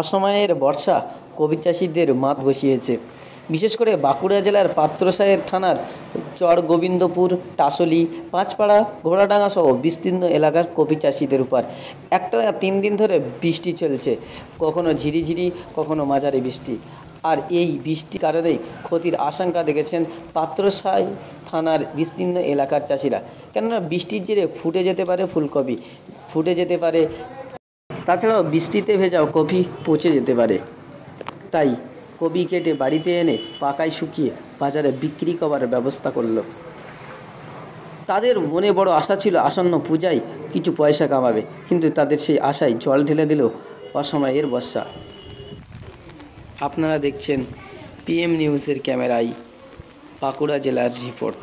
অসময়ের বর্ষা কবি চাষিদের মাত বসিয়েছে। বিশেষ করে বাঁকুড়া জেলার পাত্রসাহের থানার চর গোবিন্দপুর টাসলি, পাঁচপাড়া, ঘোড়াডাঙ্গা সহ বিস্তীর্ণ এলাকার কপি চাষিদের উপর। একটা তিন দিন ধরে বৃষ্টি চলছে। কখনো ঝিরিঝিরি, কখনো মাঝারি বৃষ্টি। আর এই বৃষ্টির কারণেই ক্ষতির আশঙ্কা দেখেছেন পাত্রসাই থানার বিস্তীর্ণ এলাকার চাষিরা। কেননা বৃষ্টির জেরে ফুটে যেতে পারে ফুলকপি, ফুটে যেতে পারে তাছাড়াও বৃষ্টিতে ভেজাও কপি পচে যেতে পারে। তাই কবি কেটে বাড়িতে এনে পাকায় শুকিয়ে বাজারে বিক্রি করার ব্যবস্থা করল। তাদের মনে বড় আশা ছিল আসন্ন পূজায় কিছু পয়সা কামাবে, কিন্তু তাদের সেই আশায় জল ঢেলে দিল অসময়ের বর্ষা। আপনারা দেখছেন পিএম নিউজের ক্যামেরায় বাঁকুড়া জেলার রিপোর্ট।